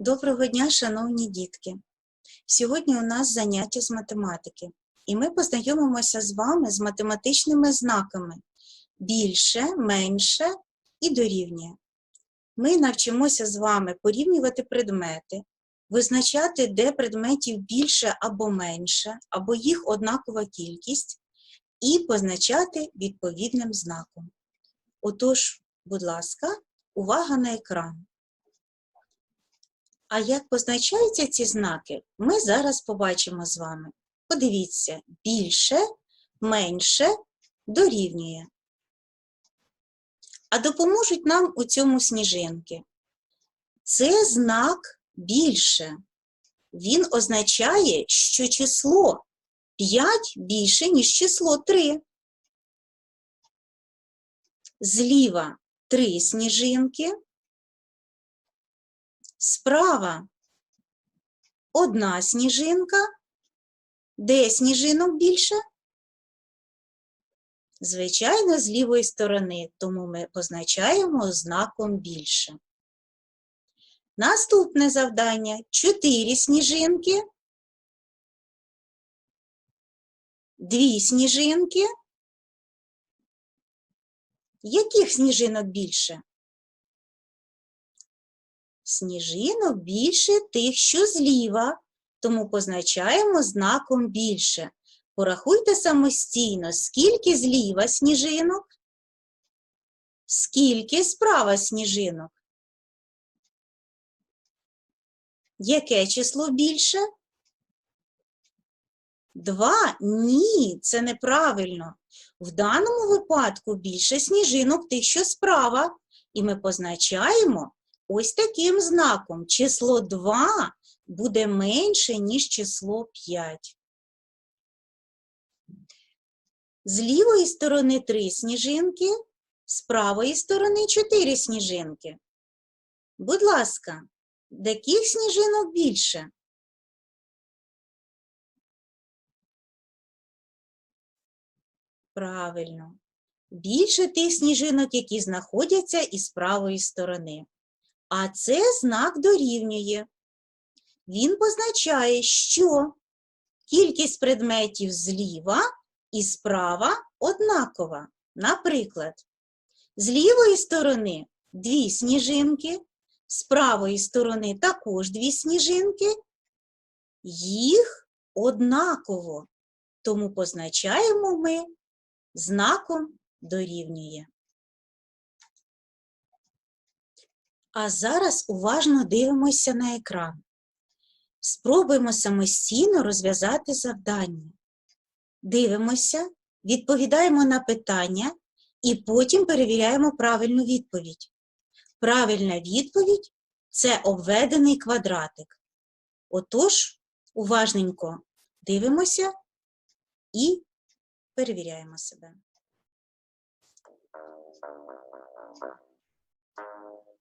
Доброго дня, шановні дітки! Сьогодні у нас заняття з математики, і ми познайомимося з вами з математичними знаками більше, менше і дорівнює. Ми навчимося з вами порівнювати предмети, визначати, де предметів більше або менше, або їх однакова кількість, і позначати відповідним знаком. Отож, будь ласка, увага на екран. А як позначаються ці знаки, ми зараз побачимо з вами. Подивіться, більше, менше дорівнює. А допоможуть нам у цьому сніжинки. Це знак більше. Він означає, що число 5 більше, ніж число 3. Зліва 3 сніжинки. Справа одна сніжинка. Де сніжинок більше? Звичайно, з лівої сторони, тому ми позначаємо знаком більше. Наступне завдання чотири сніжинки, дві сніжинки. Яких сніжинок більше? Сніжинок більше тих, що зліва, тому позначаємо знаком більше. Порахуйте самостійно, скільки зліва сніжинок, скільки справа сніжинок. Яке число більше? Два? Ні, це неправильно. В даному випадку більше сніжинок тих, що справа, і ми позначаємо ось таким знаком. Число 2 буде менше, ніж число 5. З лівої сторони 3 сніжинки, з правої сторони 4 сніжинки. Будь ласка, яких сніжинок більше? Правильно. Більше тих сніжинок, які знаходяться із правої сторони. А це знак дорівнює. Він позначає, що кількість предметів зліва і справа однакова. Наприклад, з лівої сторони дві сніжинки, з правої сторони також дві сніжинки, їх однаково, тому позначаємо ми знаком дорівнює. А зараз уважно дивимося на екран. Спробуємо самостійно розв'язати завдання. Дивимося, відповідаємо на питання і потім перевіряємо правильну відповідь. Правильна відповідь це обведений квадратик. Отож, уважненько дивимося і перевіряємо себе.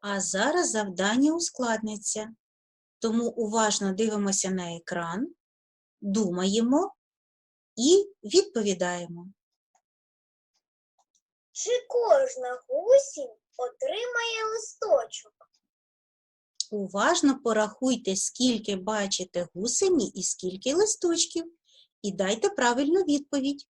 А зараз завдання ускладниться. Тому уважно дивимося на екран, думаємо і відповідаємо. Чи кожна гусінь отримає листочок? Уважно порахуйте, скільки бачите гусені і скільки листочків, і дайте правильну відповідь.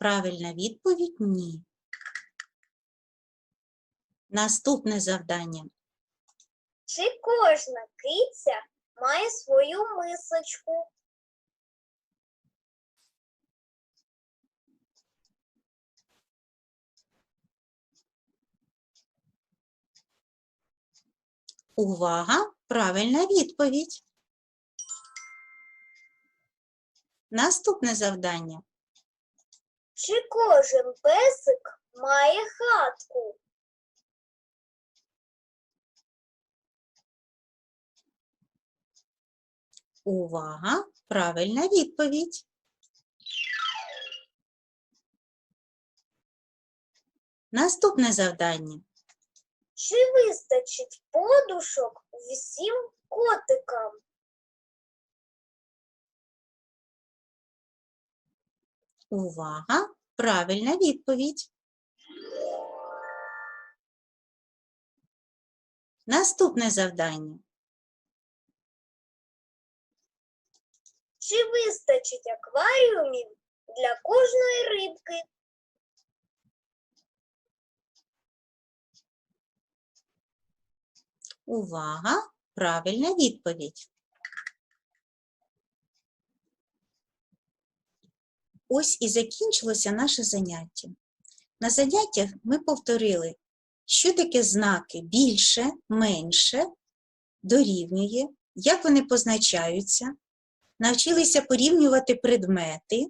Правильна відповідь ні. Наступне завдання. Чи кожна киця має свою мисочку? Увага! Правильна відповідь. Наступне завдання. Чи кожен песик має хатку? Увага! Правильна відповідь. Наступне завдання. Чи вистачить подушок всім котикам? Увага! Правильна відповідь. Наступне завдання. Чи вистачить акваріумів для кожної рибки? Увага! Правильна відповідь. Ось і закінчилося наше заняття. На заняттях ми повторили, що таке знаки більше, менше, дорівнює, як вони позначаються, навчилися порівнювати предмети,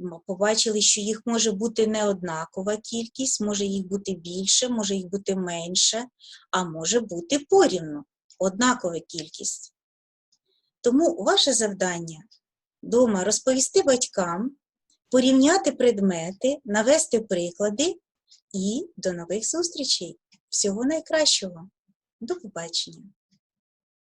м, побачили, що їх може бути неоднакова кількість, може їх бути більше, може їх бути менше, а може бути порівну, однакова кількість. Тому ваше завдання вдома розповісти батькам, порівняти предмети, навести приклади і до нових зустрічей. Всього найкращого. До побачення!